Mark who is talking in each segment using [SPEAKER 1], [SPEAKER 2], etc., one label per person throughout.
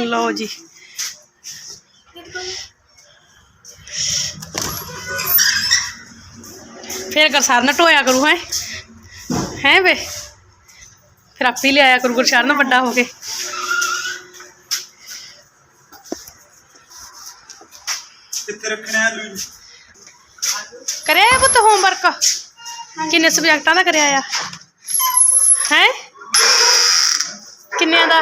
[SPEAKER 1] ਲਓ ਜੀ। ਫਿਰ ਗਰਸਾਰਨ ਢੋਇਆ ਕਰੂ ਹੈ। ਹੈ ਵੇ? ਫਿਰ ਆਪੇ ਹੀ ਲਿਆਇਆ ਕਰੂ ਗਰਸ਼ਰਨ ਵੱਡਾ ਹੋ ਕੇ।
[SPEAKER 2] ਕਿੱਥੇ ਰੱਖਣਾ ਹੈ ਲੂਈ
[SPEAKER 1] ਕਰਿਆ ਪੁੱਤ ਹੋਮਵਰਕ ਕਿੰਨੇ ਸਬਜੈਕਟਾਂ ਦਾ ਕਰਿਆ ਆ? ਹੈ? ਕਿੰਨਿਆਂ ਦਾ?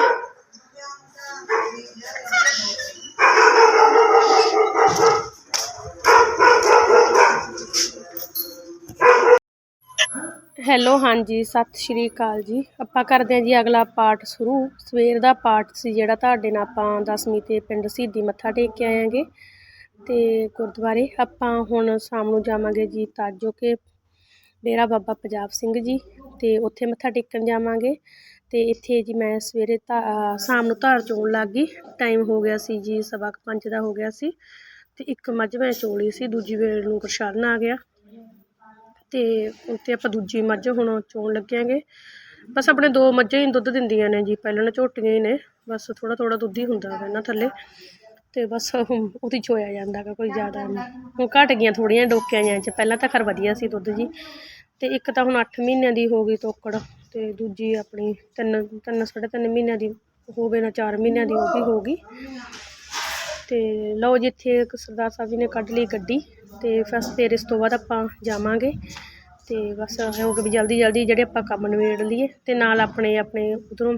[SPEAKER 1] ਹੈਲੋ ਹਾਂਜੀ, ਸਤਿ ਸ਼੍ਰੀ ਅਕਾਲ ਜੀ। ਆਪਾਂ ਕਰਦੇ ਹਾਂ ਜੀ ਅਗਲਾ ਪਾਠ ਸ਼ੁਰੂ। ਸਵੇਰ ਦਾ ਪਾਠ ਸੀ ਜਿਹੜਾ ਤੁਹਾਡੇ ਨਾਲ ਆਪਾਂ ਦਸਵੀਂ ਤੇ ਪਿੰਡ ਸਿੱਧੀ ਮੱਥਾ ਟੇਕ ਕੇ ਆਏਗੇ ਤੇ ਗੁਰਦੁਆਰੇ ਆਪਾਂ ਹੁਣ ਸ਼ਾਮ ਨੂੰ ਜਾਵਾਂਗੇ ਜੀ ਤਾਜੋ ਕੇ ਡੇਰਾ ਬਾਬਾ ਪੰਜਾਬ ਸਿੰਘ ਜੀ ਤੇ ਉੱਥੇ ਮੱਥਾ ਟੇਕਣ ਜਾਵਾਂਗੇ। ਤੇ ਇੱਥੇ ਜੀ ਮੈਂ ਸਵੇਰੇ ਧਾ- ਸ਼ਾਮ ਨੂੰ ਧਾਰ ਚੋਣ ਲੱਗ ਗਈ। ਟਾਈਮ ਹੋ ਗਿਆ ਸੀ ਜੀ ਸਵਾ ਕੁ ਪੰਜ ਦਾ ਹੋ ਗਿਆ ਸੀ। ਤੇ ਇੱਕ ਮੱਝ ਮੈਂ ਚੋਲੀ ਸੀ, ਦੂਜੀ ਵੇਲੇ ਨੂੰ ਗੁਰਸ਼ਰਨ ਆ ਗਿਆ। ਤੇ ਉੱਥੇ ਆਪਾਂ ਦੂਜੀ ਮੱਝ ਹੁਣ ਚੋਣ ਲੱਗਿਆਂਗੇ। ਬਸ ਆਪਣੇ ਦੋ ਮੱਝਾਂ ਹੀ ਦੁੱਧ ਦਿੰਦੀਆਂ ਨੇ ਜੀ, ਪਹਿਲਾਂ ਨਾ ਝੋਟੀਆਂ ਹੀ ਨੇ, ਬਸ ਥੋੜਾ ਥੋੜਾ ਦੁੱਧ ਹੀ ਹੁੰਦਾ ਵਾ ਇਹਨਾਂ ਥੱਲੇ। ਤੇ ਬਸ ਹੁਣ ਉਹਦੀ ਚੋਇਆ ਜਾਂਦਾ ਗਾ, ਕੋਈ ਜ਼ਿਆਦਾ ਨਹੀਂ। ਹੁਣ ਘਟ ਗਈਆਂ ਥੋੜੀਆਂ ਡੋਕਿਆਂ ਜਾਂ ਚ, ਪਹਿਲਾਂ ਤਾਂ ਖਰ ਵਧੀਆ ਸੀ ਦੁੱਧ ਜੀ। ਤੇ ਇੱਕ ਤਾਂ ਹੁਣ 8 ਮਹੀਨਿਆਂ ਦੀ ਹੋ ਗਈ ਤੋਕੜ, ਤੇ ਦੂਜੀ ਆਪਣੀ ਤਿੰਨ ਤਿੰਨ, ਸਾਢੇ ਤਿੰਨ ਮਹੀਨਿਆਂ ਦੀ ਹੋਵੇ ਨਾ 4 ਮਹੀਨਿਆਂ ਦੀ ਉਹ ਵੀ ਹੋ ਗਈ। ਤੇ ਲਓ ਜੀ, ਇੱਥੇ ਇੱਕ ਸਰਦਾਰ ਸਾਹਿਬ ਜੀ ਨੇ ਕੱਢ ਲਈ ਗੱਡੀ ਤੇ ਬਸ ਫਿਰ ਇਸ ਤੋਂ ਬਾਅਦ ਆਪਾਂ ਜਾਵਾਂਗੇ ਤੇ ਬਸ ਐਂ ਹੋ ਗਿਆ ਵੀ ਜਲਦੀ ਜਲਦੀ ਜਿਹੜੇ ਆਪਾਂ ਕੰਮ ਨਿਬੇੜ ਲਈਏ ਤੇ ਨਾਲ ਆਪਣੇ ਆਪਣੇ ਉਧਰੋਂ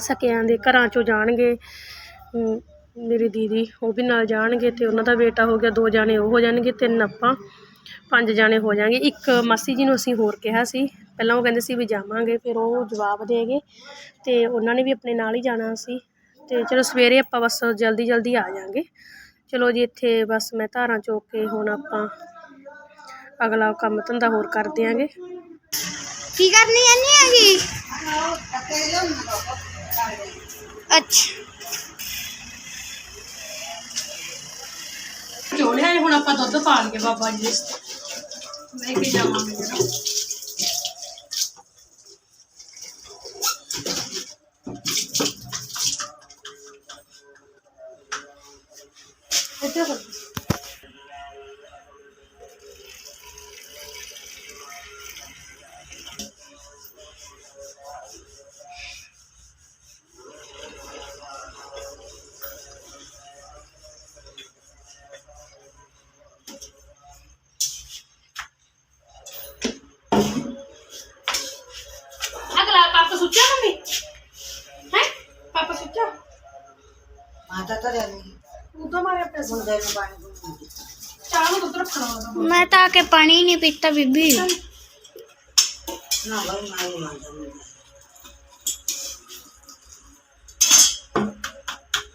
[SPEAKER 1] ਸਕਿਆਂ ਦੇ ਘਰਾਂ ਚੋਂ ਜਾਣਗੇ। ਮੇਰੀ ਦੀਦੀ ਉਹ ਵੀ ਨਾਲ ਜਾਣਗੇ ਤੇ ਉਹਨਾਂ ਦਾ ਬੇਟਾ ਹੋ ਗਿਆ, ਦੋ ਜਾਣੇ ਉਹ ਹੋ ਜਾਣਗੇ, ਤਿੰਨ ਆਪਾਂ, ਪੰਜ ਜਾਣੇ ਹੋ ਜਾਣਗੇ। ਇੱਕ ਮਾਸੀ ਜੀ ਨੂੰ ਅਸੀਂ ਹੋਰ ਕਿਹਾ ਸੀ, ਪਹਿਲਾਂ ਉਹ ਕਹਿੰਦੇ ਸੀ ਵੀ ਜਾਵਾਂਗੇ, ਫਿਰ ਉਹ ਜਵਾਬ ਦੇ ਗਏ ਤੇ ਉਹਨਾਂ ਨੇ ਵੀ ਆਪਣੇ ਨਾਲ ਹੀ ਜਾਣਾ ਸੀ। ਤੇ ਚਲੋ ਸਵੇਰੇ ਆਪਾਂ ਬਸ ਜਲਦੀ ਜਲਦੀ ਆ ਜਾਾਂਗੇ। ਚਲੋ ਜੀ ਇੱਥੇ ਬਸ ਮੈਂ ਧਾਰਾਂ ਚੋਕ ਕੇ ਹੁਣ ਆਪਾਂ ਅਗਲਾ ਕੰਮ ਧੰਦਾ ਹੋਰ ਕਰ ਦਿਆਂਗੇ।
[SPEAKER 3] ਕੀ ਕਰਨੀ ਜਾਨੀ ਹੈਗੀ? ਅੱਛਾ।
[SPEAKER 1] ਚੋਲਿਆ ਹੁਣ ਆਪਾਂ ਦੁੱਧ ਪਾ ਲਈਏ ਬਾਬਾ ਜੀ। ਇਸ ਲੈ ਕੇ ਜਾਵਾਂਗੇ। ਜਰਾ ਇੱਥੇ ਕਰ ਅਗਲਾ ਪਾਪਾ ਸੁੱਚਾ ਮੰਮੀ ਹੈ ਪਾਪਾ ਸੁੱਚਾ
[SPEAKER 4] ਮਾਤਾ ਤਾਂ ਰਹਿੰਦੀ
[SPEAKER 1] ਉਦੋਂ ਮਾਰੇ ਆਪਣੇ
[SPEAKER 4] ਮੁੰਡੇ ਨੂੰ ਪਾਣੀ ਪੂਣੀ
[SPEAKER 1] ਚਾਹ ਨੂੰ ਦੁੱਧ ਰੱਖਣਾ ਹੁੰਦਾ
[SPEAKER 3] ਮੈਂ ਤਾਂ ਆ ਕੇ ਪਾਣੀ ਹੀ ਨਹੀਂ ਪੀਤਾ ਬੀਬੀ।
[SPEAKER 4] ਨਾ ਬਈ ਮੈਂ ਨਹੀਂ ਮੰਨਦਾ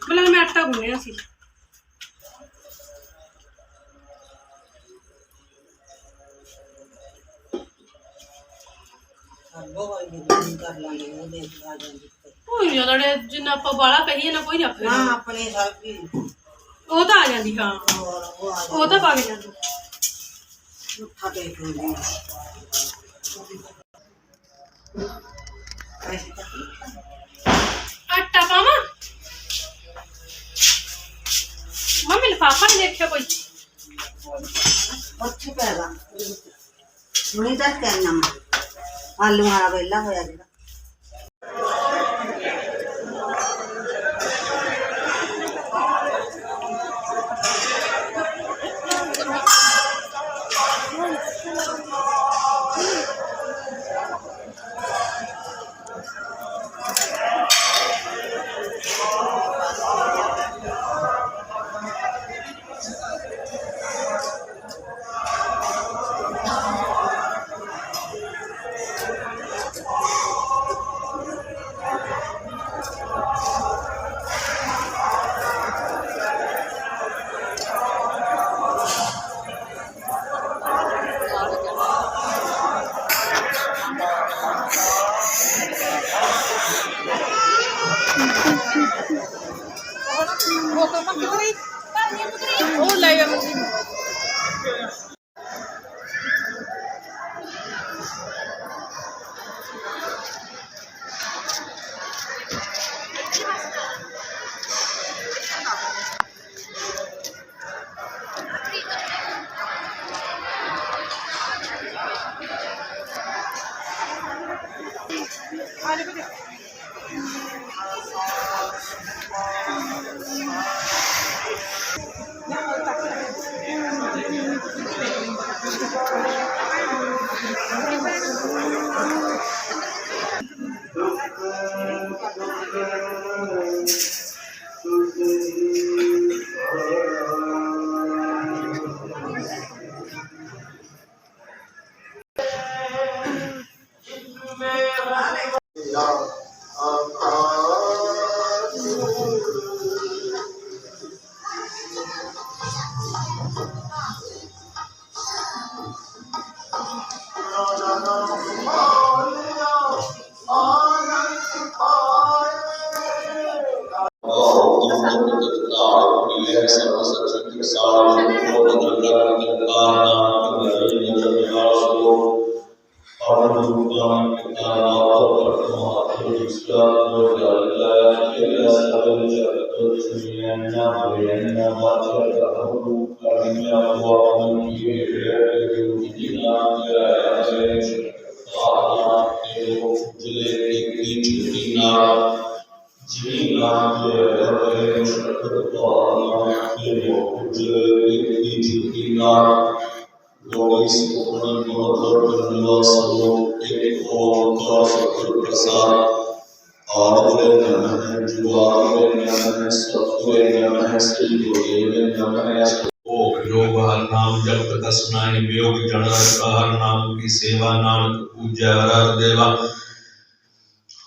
[SPEAKER 1] ਪਹਿਲਾਂ ਮੈਂ ਆਟਾ ਗੁੰਨਿਆ ਸੀ।
[SPEAKER 4] ਸਰਬੋ ਵਾਲੀ ਦੀ ਦੁਕਾਨ ਕਰ ਲਾਂਗੇ ਉਹ ਦੇ ਆ ਜਾਂਦੀ।
[SPEAKER 1] ਕੋਈ ਨਹੀਂ ਉਹਦੇ ਜਿੰਨਾ ਆਪਾਂ ਬਾਲਾ ਕਹੀਏ ਨਾ ਕੋਈ ਨਹੀਂ
[SPEAKER 4] ਨਾ
[SPEAKER 1] ਆਖੇ
[SPEAKER 4] ਆਪਣੇ ਸਰਬੀ
[SPEAKER 1] ਉਹ ਤਾਂ ਆ ਜਾਂਦੀ ਹਾਂ।
[SPEAKER 4] ਉਹ
[SPEAKER 1] ਤਾਂ ਪਾ ਕੇ ਜਾਂਦੀ।
[SPEAKER 4] ਮੁੱਠਾ ਟੇਕ ਤਾਂ
[SPEAKER 1] ਆਟਾ ਪਾਵਾਂ? ਮੰਮੀ ਲਿਫਾਫਾ ਨਹੀਂ ਦੇਖਿਆ ਕੋਈ?
[SPEAKER 4] ਉੱਥੇ ਪੈਗਾ ਹੁਣੀ ਤਾਂ ਕਰਨਾ ਮੈਂ। ਆਲੂ ਵਾਲਾ ਵੇਲਾ ਹੋਇਆ ਜਿਹੜਾ।
[SPEAKER 5] ਭੋਗ ਹਰ ਨਾਮ ਜਪਤ ਕਸਨਾਏ ਵਿਯੋਗ ਜਨ ਹਰ ਨਾਮ ਕੀ ਸੇਵਾ ਨਾਨਕ ਪੂਜੈ ਹਰ ਦੇਵਾ।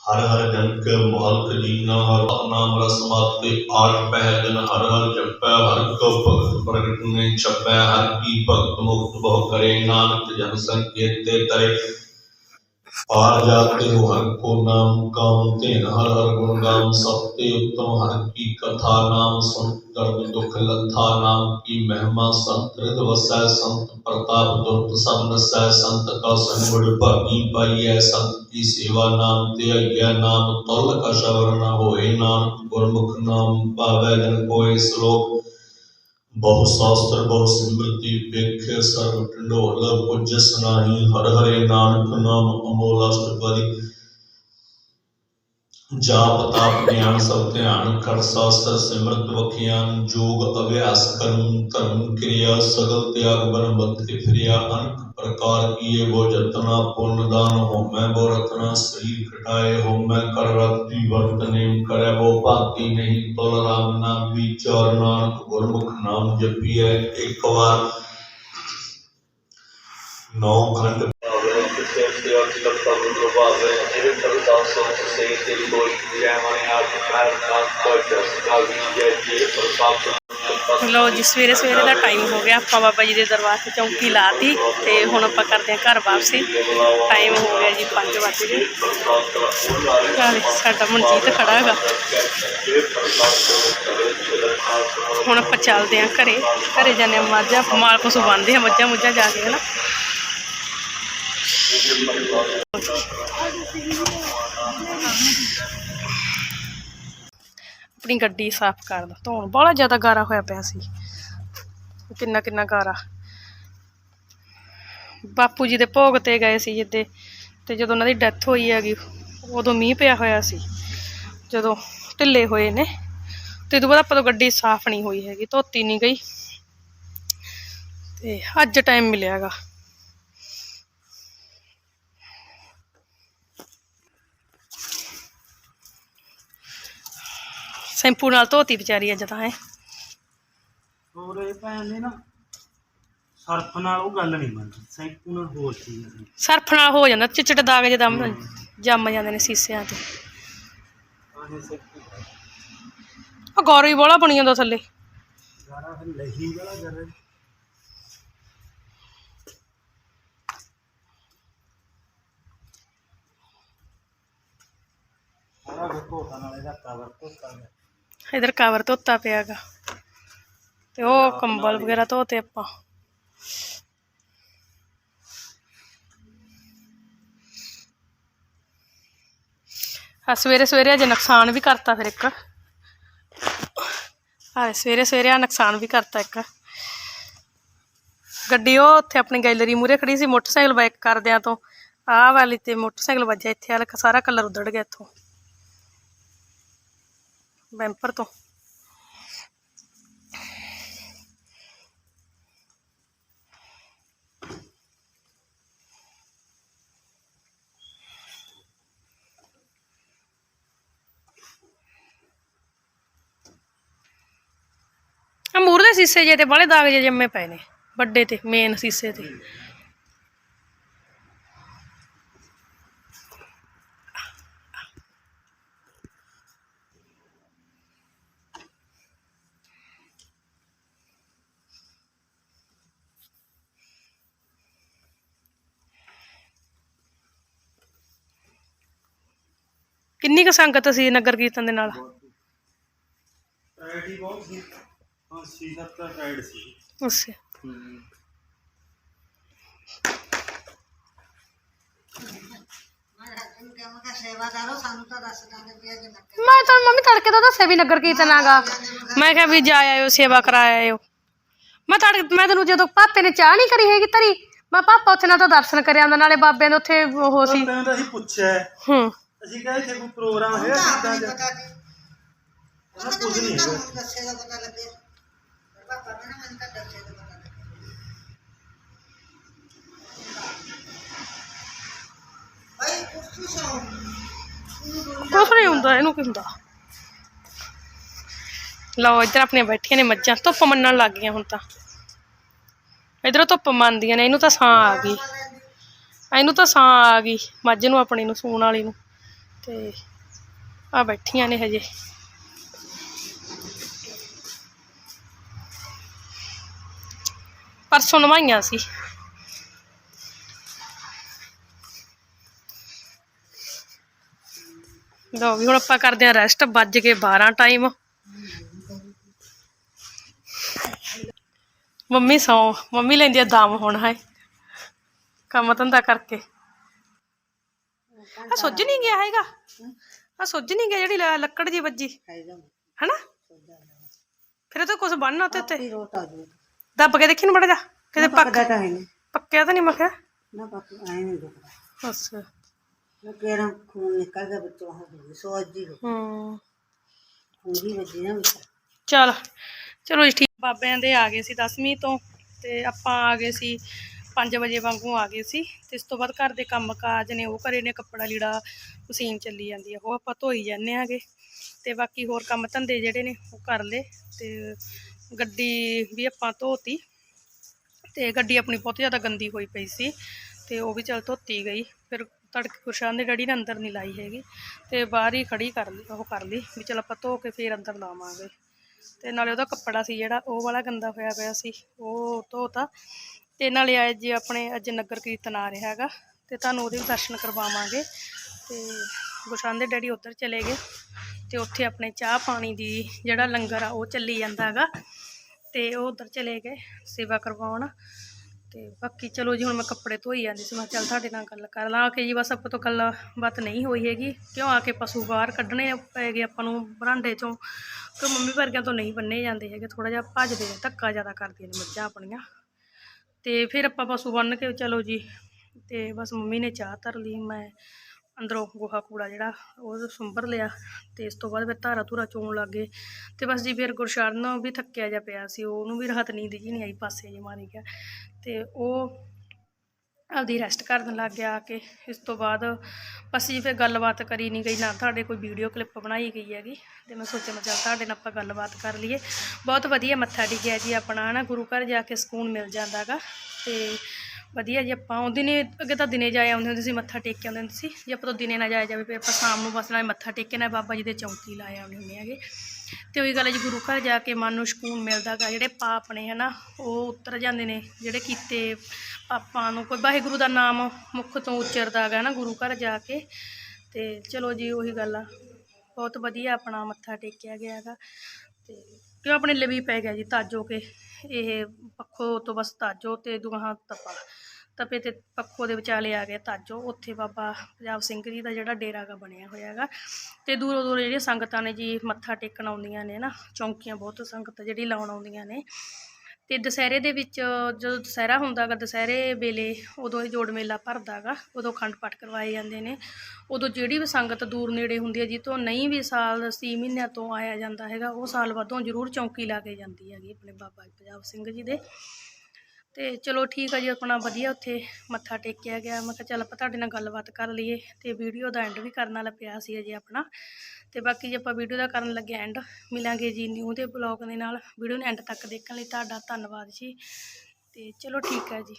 [SPEAKER 5] ਹਰ ਹਰ ਜਨ ਮਾਲਕ ਜੀਨਾ, ਹਰ ਨਾਮ ਰਸਮਾਤੇ ਆਠ ਪਹਿ ਹਰ ਹਰ ਜਪੈ, ਹਰ ਕੋ ਭਗਤ ਪ੍ਰਗਟ ਨੇ ਛਪੈ, ਹਰ ਕੀ ਭਗਤ ਮੁਕਤ ਬਹੁ ਕਰੇ, ਨਾਨਕ ਜਨ ਸੰਕੇਤੇ ਤਰੇ। ਪਾਰ ਜਾਤੇ ਹੋ ਹਰ ਕੋ ਨਾਮ ਕਾਮ ਧਿਨ, ਹਰ ਹਰ ਗੁਣ ਗਾਮ ਸਤਿ ਉਤਮ, ਹਰ ਕੀ ਕਥਾ ਨਾਮ ਸੁਨ ਕਰਮ ਦੁਖ ਲਥਾ ਨਾਮ ਕੀ ਮਹਿਮਾ ਸੰਤ ਰਿਦ ਵਸੈ ਸੰਤ, ਪ੍ਰਤਾਪ ਦੁਰਤ ਸਭ ਨਸੈ ਸੰਤ, ਕਾ ਸੰਗੜ ਭਾਗੀ ਪਾਈਐ ਸੰਤ, ਕੀ ਸੇਵਾ ਨਾਮ ਤੇ ਅਗਿਆ ਨਾਮ, ਤੁਲ ਕਾ ਸ਼ਬਰ ਨ ਹੋਏ ਨਾਨਕ ਗੁਰਮੁਖ ਨਾਮ ਪਾਵੈ ਜਨ ਕੋਇ ਸ਼ਲੋਕ। ਬਹੁ ਸ਼ਾਸਤਰ, ਬਹੁ ਸਿਮਰਤੀ, ਵੇਖੇ ਸਰਬ ਢੰਡੋਲ ਪੁੱਜਸ ਨਾਹੀ ਹਰ ਹਰੇ ਨਾਨਕ ਨਾਮ ਅਮੋਲ ਅਸ਼ਟਪਦੀ। ਜਾਪ, ਤਾਪ, ਗਿਆਨ ਸਭ ਧਿਆਨ ਕਰ ਸ਼ਾਸਤਰ ਸਿਮਰਤ, ਵਖਿਆਨ, ਜੋਗ, ਅਭਿਆਸ, ਕਰਮ, ਧਰਮ, ਕਿਰਿਆ, ਸਗਲ ਤਿਆਗ, ਬਨ ਬੰਤੇ ਫਿਰਿਆ, ਅਨਕ ਪ੍ਰਕਾਰ ਕੀਏ ਬੋ ਜਤਨਾ ਪੁੰਨ ਦਾਨ ਹੋਮੈ ਬੋ ਰਤਨਾ, ਸਰੀਰ ਕਟਾਏ ਹੋਮੈ, ਕਰ ਰਤੀ ਵਰਤ ਨੇਮ ਕਰੈ ਬੋ ਭਾਤੀ ਨਹੀਂ, ਤੁਲ ਰਾਮ ਨਾਮ ਵਿਚਾਰ ਨਾਨਕ, ਗੁਰਮੁਖ ਨਾਮ ਜਪੀਐ ਇੱਕ ਵਾਰ। ਨੌ ਖੰਡ। ਭਾਵੇ ਕਿਤੇ ਤੇ ਅਰਥ ਕਰਤਾ ਗੁਰੂ ਭਾਵੇ ਜਿਵੇਂ ਕਵਿਤਾ ਸੋਚ ਸੇ ਤੇਰੀ ਕੋਈ ਜੈ ਮਨੇ ਆਪ ਕਰ ਨਾ ਕੋਈ ਜਸ ਕਾ ਵੀ ਜੈ ਜੀ
[SPEAKER 1] ਲੋ ਜੀ, ਸਵੇਰੇ ਸਵੇਰੇ ਦਾ ਟਾਈਮ ਹੋ ਗਿਆ, ਆਪਾਂ ਬਾਬਾ ਜੀ ਦੇ ਦਰਬਾਰ ਤੇ ਚੌਂਕੀ ਲਾਤੀ, ਤੇ ਹੁਣ ਆਪਾਂ ਕਰਦੇ ਹਾਂ ਘਰ ਵਾਪਸੀ। ਟਾਈਮ ਹੋ ਗਿਆ ਜੀ 5 ਵਜੇ ਗਏ। ਸਾਡਾ ਮਨਜੀਤ ਖੜਾ ਹੈਗਾ। ਹੁਣ ਆਪਾਂ ਚੱਲਦੇ ਹਾਂ ਘਰੇ। ਘਰੇ ਜਾਂਦੇ ਹਾਂ ਮਾਝਾ ਮਾਲ ਪਸ਼ੂ ਬੰਨਦੇ ਹਾਂ ਮੱਝਾਂ ਮੁੱਝਾਂ ਜਾ ਕੇ, ਹਨਾ। ਆਪਣੀ ਗੱਡੀ ਸਾਫ਼ ਕਰਦਾ ਧੋਣ ਬੜਾ ਜ਼ਿਆਦਾ ਗਾਰਾ ਹੋਇਆ ਪਿਆ ਸੀ। ਕਿੰਨਾ ਕਿੰਨਾ ਗਾਰਾ। ਬਾਪੂ ਜੀ ਦੇ ਭੋਗ ਤੇ ਗਏ ਸੀ ਜਿੱਦੇ ਤੇ ਜਦੋਂ ਉਹਨਾਂ ਦੀ ਡੈਥ ਹੋਈ ਹੈਗੀ, ਉਦੋਂ ਮੀਂਹ ਪਿਆ ਹੋਇਆ ਸੀ। ਜਦੋਂ ਢਿੱਲੇ ਹੋਏ ਨੇ, ਤੇ ਇਹ ਤੋਂ ਬਾਅਦ ਆਪਾਂ ਤੋਂ ਗੱਡੀ ਸਾਫ਼ ਨਹੀਂ ਹੋਈ ਹੈਗੀ, ਧੋਤੀ ਨਹੀਂ ਗਈ। ਤੇ ਅੱਜ ਟਾਈਮ ਮਿਲਿਆਗਾ ਸ਼ੈਂਪੂ ਨਾਲ ਧੋਤੀ ਵਿਚਾਰੀ ਅੱਜ ਤਾਂ ਹੈ
[SPEAKER 2] ਹੋਰ ਇਹ ਭੈਣ ਨੇ ਨਾ ਸਰਫ ਨਾਲ ਉਹ ਗੱਲ ਨਹੀਂ ਬਣਦੀ ਸੈਂਪੂ ਨਾਲ ਹੋਰ ਚੀਜ਼ ਹੈ
[SPEAKER 1] ਸਰਫ ਨਾਲ ਹੋ ਜਾਂਦਾ ਚਿੱਚਟ ਦਾਗ ਜਦਾਂ ਜੰਮ ਜਾਂਦੇ ਨੇ ਸੀਸਿਆਂ ਤੇ।
[SPEAKER 2] ਆਹੇ ਸੈਂਪੂ
[SPEAKER 1] ਆ ਗੌਰੀ ਬੋਲਾ ਬਣੀ ਜਾਂਦਾ ਥੱਲੇ।
[SPEAKER 2] ਸਾਰਾ ਫਿਰ ਲਹੀ ਵਾਲਾ ਜਰ ਸਾਰਾ ਧੋਤਾ ਨਾਲ ਇਹਦਾ ਕਵਰ ਧੋਤਾ ਗਿਆ
[SPEAKER 1] ਇਧਰ ਕਵਰ ਧੋਤਾ ਪਿਆਗਾ। ਤੇ ਉਹ ਕੰਬਲ ਵਗੈਰਾ ਧੋਤੇ ਆਪਾਂ। ਆ ਸਵੇਰੇ ਸਵੇਰੇ ਅਜੇ ਨੁਕਸਾਨ ਵੀ ਕਰਤਾ ਫਿਰ ਇੱਕ। ਆ ਸਵੇਰੇ ਸਵੇਰੇ ਆ ਨੁਕਸਾਨ ਵੀ ਕਰਤਾ ਇੱਕ। ਗੱਡੀ ਉਹ ਉੱਥੇ ਆਪਣੀ ਗੈਲਰੀ ਮੂਰੇ ਖੜੀ ਸੀ ਮੋਟਰਸਾਈਕਲ ਬਾਈਕ ਕਰਦਿਆਂ ਤੋਂ। ਆਹ ਵਾਲੀ ਤੇ ਮੋਟਰਸਾਈਕਲ ਵੱਜਿਆ ਇੱਥੇ ਵਾਲਾ ਸਾਰਾ ਕਲਰ ਉਧੜ ਗਿਆ ਇੱਥੋਂ। ਬੈਂਪਰ ਤੋਂ ਆ ਮੂਰਲੇ ਸੀਸੇ ਜੇ ਤੇ ਬਾਲੇ ਦਾਗ ਜੇ ਜੰਮੇ ਪਏ ਨੇ। ਵੱਡੇ ਤੇ ਮੇਨ ਸੀਸੇ ਤੇ। ਕਿੰਨੀ ਕੁ ਸੰਗਤ ਸੀ ਨਗਰ ਕੀਰਤਨ ਦੇ ਨਾਲ?
[SPEAKER 2] ਟਾਇਡ ਹੀ ਬਹੁਤ ਸੀ। ਹਾਂ ਛੇ ਸੱਤ ਤਾਂ ਟਾਇਡ ਸੀ।
[SPEAKER 1] ਅੱਛਾ।
[SPEAKER 4] ਮੈਂ ਤਾਂ
[SPEAKER 1] ਮੈਂ ਮੰਮੀ ਤੜਕੇ ਦਾ ਦੱਸਿਆ ਵੀ ਨਗਰ ਕੀਰਤਨ ਆਗਾ ਮੈਂ ਕਿਹਾ ਵੀ ਜਾ ਆਇਓ ਸੇਵਾ ਕਰਾ ਆਇਓ। ਮੈਂ ਤੜ ਮੈਂ ਤੈਨੂੰ ਜਦੋਂ ਪਾਪੇ ਨੇ ਚਾਹ ਨਹੀਂ ਕਰੀ ਹੈਗੀ ਤਰੀ ਮੈਂ ਪਾਪਾ ਉੱਥੇ ਨਾਲ ਤਾਂ ਦਰਸ਼ਨ ਕਰਿਆ ਨਾਲੇ ਬਾਬੇ ਦੇ ਉੱਥੇ ਉਹ ਸੀ।
[SPEAKER 2] ਤੈਨੂੰ ਤਾਂ ਅਸੀਂ ਪੁੱਛਿਆ। ਹੈ।
[SPEAKER 1] ਹੂੰ।
[SPEAKER 2] ਅਸੀਂ ਕਿਹਾ ਇੱਥੇ ਕੋਈ ਪ੍ਰੋਗਰਾਮ ਹੈ ਕਿੱਦਾਂ ਦਾ
[SPEAKER 4] ਪਤਾ ਨਹੀਂ
[SPEAKER 2] ਉਹਨਾਂ ਕੁਝ ਨਹੀਂ
[SPEAKER 4] ਦੱਸੇ ਦਾ ਪਤਾ ਲੱਗਿਆ ਪਾਪਾ ਨੇ ਨਾ ਮੈਨੂੰ ਤਾਂ ਦੱਸੇ ਦਾ ਪਤਾ ਲੱਗਿਆ ਭਾਈ ਕੁਛ ਸੌ
[SPEAKER 1] ਕੁਛ ਨਹੀਂ ਹੁੰਦਾ ਇਹਨੂੰ ਕੀ ਹੁੰਦਾ? ਲਓ ਇੱਧਰ ਆਪਣੀਆਂ ਬੈਠੀਆਂ ਨੇ ਮੱਝਾਂ ਧੁੱਪ ਮੰਨਣ ਲੱਗ ਗਈਆਂ ਹੁਣ ਤਾਂ। ਇਧਰੋਂ ਧੁੱਪ ਮੰਨਦੀਆਂ ਨੇ ਇਹਨੂੰ ਤਾਂ ਸਾਂ ਆ ਗਈ। ਇਹਨੂੰ ਤਾਂ ਸਾਂ ਆ ਗਈ ਮੱਝ ਨੂੰ ਆਪਣੀ ਨੂੰ ਸੂਣ ਵਾਲੀ ਨੂੰ। ਤੇ ਆ ਬੈਠੀਆਂ ਨੇ ਹਜੇ। ਪਰਸੋਂ ਨਵਾਈਆਂ ਸੀ। ਲਓ ਵੀ ਹੁਣ ਆਪਾਂ ਕਰਦੇ ਆਂ ਰੈਸਟ ਵੱਜ ਕੇ 12 ਟਾਈਮ ਮੰਮੀ ਸੌ ਮੰਮੀ ਲੈਂਦੀ ਆ ਦਮ ਹੁਣ ਹੈ ਕੰਮ ਧੰਦਾ ਕਰਕੇ। ਆ ਸੁੱਜ ਨਹੀਂ ਗਿਆ ਹੈਗਾ। ਆ ਸੁੱਜ ਨਹੀਂ ਗਿਆ ਜਿਹੜੀ ਲ- ਲੱਕੜ ਜੀ ਵੱਜੀ। ਹਨਾ? ਫਿਰ ਤਾਂ ਕੁਝ ਬਣਨਾ ਉੱਤੇ ਉੱਤੇ।
[SPEAKER 4] ਰੋਟਾ
[SPEAKER 1] ਦੱਬ ਕੇ ਦੇਖੀ ਨੂੰ ਮੜਾ ਜਾ। ਕਿਤੇ ਪੱਕ
[SPEAKER 4] ਪੱਕਦਾ ਤਾਂ ਹੈ ਨਹੀਂ
[SPEAKER 1] ਪੱਕਿਆ ਤਾਂ ਨਹੀਂ ਮਖਿਆ
[SPEAKER 4] ਨਾ ਪੱਕ ਐ ਨਹੀਂ ਦੁਖਦਾ।
[SPEAKER 1] ਅੱਛਾ।
[SPEAKER 4] ਮੈਂ ਕਿਹੜਾ ਖੂਨ ਨਿਕਲਦਾ ਵਿੱਚੋਂ ਹੋ ਗਈ ਸੋ ਅੱਜ ਹੀ
[SPEAKER 1] ਹੂੰ।
[SPEAKER 4] ਖੂਨ ਵੱਜੀ ਨਾ ਵਿੱਚ।
[SPEAKER 1] ਚਲ। ਚਲੋ ਜੀ ਠੀਕ। ਬਾਬਿਆਂ ਦੇ ਆ ਗਏ ਸੀ 10ਵੀਂ ਤੋਂ ਤੇ ਆਪਾਂ ਆ ਗਏ ਸੀ 5 ਵਜੇ ਵਾਂਗੂ ਆ ਗਏ ਸੀ ਤੇ ਇਸ ਤੋਂ ਬਾਅਦ ਘਰ ਦੇ ਕੰਮ ਕਾਜ ਨੇ ਉਹ ਕਰੇ ਨੇ ਕੱਪੜਾ ਲੀੜਾ, ਮਸ਼ੀਨ ਚੱਲੀ ਜਾਂਦੀ ਆ, ਉਹ ਆਪਾਂ ਧੋਈ ਜਾਂਦੇ ਆਗੇ ਤੇ ਬਾਕੀ ਹੋਰ ਕੰਮ ਧੰਦੇ ਜਿਹੜੇ ਨੇ ਉਹ ਕਰ ਲਏ ਤੇ ਗੱਡੀ ਵੀ ਆਪਾਂ ਧੋਤੀ ਤੇ ਗੱਡੀ ਆਪਣੀ ਬਹੁਤ ਜ਼ਿਆਦਾ ਗੰਦੀ ਹੋਈ ਪਈ ਸੀ ਤੇ ਉਹ ਵੀ ਚਲ ਧੋਤੀ ਗਈ, ਫਿਰ ਤੜਕੇ ਗੁਰਸ਼ਾਨ ਦੇ ਡੈਡੀ ਨੇ ਅੰਦਰ ਨਹੀਂ ਲਾਈ ਹੈਗੀ ਤੇ ਬਾਹਰ ਹੀ ਖੜੀ ਕਰ ਲਈ, ਉਹ ਕਰ ਲਈ ਵੀ ਚਲ ਆਪਾਂ ਧੋ ਕੇ ਫਿਰ ਅੰਦਰ ਲਾਵਾਂਗੇ ਤੇ ਨਾਲੇ ਉਹਦਾ ਕੱਪੜਾ ਸੀ ਜਿਹੜਾ ਉਹ ਵਾਲਾ ਗੰਦਾ ਹੋਇਆ ਪਿਆ ਸੀ, ਉਹ ਧੋਤਾ ਤੇ ਨਾਲੇ ਜੀ ਆਪਣੇ ਅੱਜ ਨਗਰ ਕੀਰਤਨ ਆ ਰਿਹਾ ਹੈਗਾ ਤੇ ਤੁਹਾਨੂੰ ਉਹਦੇ ਵੀ ਦਰਸ਼ਨ ਕਰਵਾਵਾਂਗੇ। ਤੇ ਗੁਰਸ਼ਾਨ ਦੇ ਡੈਡੀ ਉੱਧਰ ਚਲੇ ਗਏ ਤੇ ਉੱਥੇ ਆਪਣੇ ਚਾਹ ਪਾਣੀ ਦੀ ਜਿਹੜਾ ਲੰਗਰ ਆ ਉਹ ਚੱਲੀ ਜਾਂਦਾ ਹੈਗਾ ਤੇ ਉਹ ਉੱਧਰ ਚਲੇ ਗਏ ਸੇਵਾ ਕਰਵਾਉਣ। ਤੇ ਬਾਕੀ ਚਲੋ ਜੀ ਹੁਣ ਮੈਂ ਕੱਪੜੇ ਧੋਈ ਜਾਂਦੀ ਸੀ, ਮੈਂ ਕਿਹਾ ਚੱਲ ਤੁਹਾਡੇ ਨਾਲ ਗੱਲ ਕਰ ਲਾਂ ਕਿ ਜੀ ਬਸ ਆਪਾਂ ਤੋਂ ਗੱਲ ਬਾਤ ਨਹੀਂ ਹੋਈ ਹੈਗੀ, ਕਿਉਂ ਆ ਕੇ ਪਸ਼ੂ ਬਾਹਰ ਕੱਢਣੇ ਪੈ ਆਪਾਂ ਨੂੰ ਬਰਾਂਡੇ ਚੋਂ? ਕਿ ਮੰਮੀ ਵਰਗਿਆਂ ਤੋਂ ਨਹੀਂ ਬੰਨੇ ਜਾਂਦੇ ਹੈਗੇ ਥੋੜਾ ਜਿਹਾ ਭੱਜਦੇ ਨੇ, ਧੱਕਾ ਜ਼ਿਆਦਾ ਕਰਦੀਆਂ ਨੇ ਮੱਝਾਂ ਆਪਣੀਆਂ। ਤੇ ਫਿਰ ਆਪਾਂ ਪਸ਼ੂ ਬੰਨ ਕੇ ਚਲੋ ਜੀ, ਤੇ ਬਸ ਮੰਮੀ ਨੇ ਚਾਹ ਧਰ ਲਈ, ਮੈਂ ਅੰਦਰੋਂ ਗੋਹਾ ਕੂੜਾ ਜਿਹੜਾ ਉਹ ਸੁੰਬਰ ਲਿਆ, ਤੇ ਇਸ ਤੋਂ ਬਾਅਦ ਫਿਰ ਧਾਰਾ ਧੂਰਾ ਚੋਣ ਲੱਗ ਗਏ, ਤੇ ਬਸ ਜੀ ਫਿਰ ਗੁਰਸ਼ਰਨ ਵੀ ਥੱਕਿਆ ਜਿਹਾ ਪਿਆ ਸੀ, ਉਹਨੂੰ ਵੀ ਰਾਹਤ ਨੀਂਦ ਜੀ ਨਹੀਂ ਆਈ ਪਾਸੇ ਜੀ ਮਾਰੀ ਗਿਆ, ਤੇ ਉਹ ਆਪਦੀ ਰੈਸਟ ਕਰਨ ਲੱਗ ਗਿਆ ਆ ਕੇ। ਇਸ ਤੋਂ ਬਾਅਦ ਬਸ ਜੀ ਫਿਰ ਗੱਲਬਾਤ ਕਰੀ ਨਹੀਂ ਗਈ, ਨਾ ਤੁਹਾਡੇ ਕੋਈ ਵੀਡੀਓ ਕਲਿੱਪ ਬਣਾਈ ਗਈ ਹੈਗੀ। ਤੇ ਮੈਂ ਸੋਚਿਆ ਮੈਂ ਚੱਲ ਤੁਹਾਡੇ ਨਾਲ ਆਪਾਂ ਗੱਲਬਾਤ ਕਰ ਲਈਏ। ਬਹੁਤ ਵਧੀਆ ਮੱਥਾ ਟੇਕਿਆ ਜੀ ਆਪਣਾ ਨਾ ਗੁਰੂ ਘਰ ਜਾ ਕੇ ਸਕੂਨ ਮਿਲ ਜਾਂਦਾ ਗਾ। ਤੇ ਵਧੀਆ ਜੀ ਆਪਾਂ ਉਹ ਦਿਨੇ, ਅੱਗੇ ਤਾਂ ਦਿਨੇ ਜਾਏ ਆਉਂਦੇ ਹੁੰਦੇ ਸੀ, ਮੱਥਾ ਟੇਕ ਕੇ ਆਉਂਦੇ ਹੁੰਦੇ ਸੀ। ਜੇ ਆਪਾਂ ਤੋਂ ਦਿਨੇ ਨਾ ਜਾਇਆ ਜਾਵੇ, ਫਿਰ ਆਪਾਂ ਸ਼ਾਮ ਨੂੰ ਬਸ ਨਾਲ ਮੱਥਾ ਟੇਕ ਕੇ ਨਾ ਬਾਬਾ ਜੀ ਦੇ ਚੌਂਕੀ ਲਾਏ ਆਉਂਦੇ ਹੁੰਦੇ ਹੈਗੇ। ਤੇ ਉਹੀ ਗੱਲ ਹੈ, ਜੀ ਗੁਰੂ ਘਰ ਜਾ ਕੇ ਮਨ ਨੂੰ ਸਕੂਨ ਮਿਲਦਾ ਗਾ, ਜਿਹੜੇ ਪਾਪ ਨੇ, ਹਨਾ, ਉਹ ਉਤਰ ਜਾਂਦੇ ਨੇ, ਜਿਹੜੇ ਕੀਤੇ ਪਾਪਾਂ ਨੂੰ, ਕੋਈ ਵਾਹਿਗੁਰੂ ਦਾ ਨਾਮ ਮੁੱਖ ਤੋਂ ਉਚਰਦਾ ਗਾ ਨਾ ਗੁਰੂ ਘਰ ਜਾ ਕੇ, ਤੇ ਚਲੋ ਜੀ, ਉਹੀ ਗੱਲ ਆ। ਬਹੁਤ ਵਧੀਆ ਆਪਣਾ ਮੱਥਾ ਟੇਕਿਆ ਗਿਆ ਗਾ ਤੇ ਕਿਉਂ ਆਪਣੇ ਲਵੀ ਪੈ ਗਿਆ ਜੀ, ਤਾਜੋ ਕੇ, ਇਹ ਪੱਖੋ ਤੋਂ ਬਸ ਤਾਜੋ ਤੇ ਦੁਗਾਹਾਂ ਤਪਾ। ਤਪੇ ਤੇ ਪੱਖੋ ਦੇ ਵਿਚਾਲੇ ਆ ਗਿਆ ਤਾਜੋ ਉੱਥੇ ਬਾਬਾ ਪੰਜਾਬ ਸਿੰਘ ਜੀ ਦਾ ਜਿਹੜਾ ਡੇਰਾ ਗਾ ਬਣਿਆ ਹੋਇਆ ਹੈਗਾ ਤੇ ਦੂਰੋਂ ਦੂਰੋਂ ਜਿਹੜੀਆਂ ਸੰਗਤਾਂ ਨੇ ਜੀ, ਮੱਥਾ ਟੇਕਣ ਆਉਂਦੀਆਂ ਨੇ ਨਾ, ਚੌਂਕੀਆਂ ਬਹੁਤ ਸੰਗਤ ਜਿਹੜੀ ਲਾਉਣ ਆਉਂਦੀਆਂ ਨੇ। ਤੇ ਦੁਸਹਿਰੇ ਦੇ ਵਿੱਚ ਜਦੋਂ ਦੁਸਹਿਰਾ ਹੁੰਦਾ ਗਾ, ਦੁਸਹਿਰੇ ਵੇਲੇ ਉਦੋਂ ਇਹ ਜੋੜ ਮੇਲਾ ਭਰਦਾ ਗਾ, ਉਦੋਂ ਖੰਡ ਪਾਠ ਕਰਵਾਏ ਜਾਂਦੇ ਨੇ। ਉਦੋਂ ਜਿਹੜੀ ਵੀ ਸੰਗਤ ਦੂਰ ਨੇੜੇ ਹੁੰਦੀ ਹੈ ਜਿੱਥੋਂ ਨਹੀਂ ਵੀ ਸਾਲ 6 ਮਹੀਨਿਆਂ ਤੋਂ ਆਇਆ ਜਾਂਦਾ ਹੈਗਾ, ਉਹ ਸਾਲ ਬਾਅਦੋਂ ਜ਼ਰੂਰ ਚੌਂਕੀ ਲਾ ਕੇ ਜਾਂਦੀ ਹੈਗੀ ਆਪਣੇ ਬਾਬਾ ਪੰਜਾਬ ਸਿੰਘ ਜੀ ਦੇ। ਤੇ ਚਲੋ ਠੀਕ ਆ ਜੀ, ਆਪਣਾ ਵਧੀਆ ਉੱਥੇ ਮੱਥਾ ਟੇਕਿਆ ਗਿਆ। ਮੈਂ ਕਿਹਾ ਚੱਲ ਆਪਾਂ ਤੁਹਾਡੇ ਨਾਲ ਗੱਲਬਾਤ ਕਰ ਲਈਏ ਤੇ ਵੀਡੀਓ ਦਾ ਐਂਡ ਵੀ ਕਰਨ ਵਾਲਾ ਪਿਆ ਸੀ ਅਜੇ ਆਪਣਾ। ਤੇ ਬਾਕੀ ਜੇ ਆਪਾਂ ਵੀਡੀਓ ਦਾ ਕਰਨ ਲੱਗੇ ਐਂਡ ਮਿਲਾਂਗੇ ਜੀ ਨਿਊ ਦੇ ਬਲੌਗ ਦੇ ਨਾਲ। ਵੀਡੀਓ ਨੂੰ ਐਂਡ ਤੱਕ ਦੇਖਣ ਲਈ ਤੁਹਾਡਾ ਧੰਨਵਾਦ ਜੀ। ਤੇ ਚਲੋ ਠੀਕ ਹੈ ਜੀ।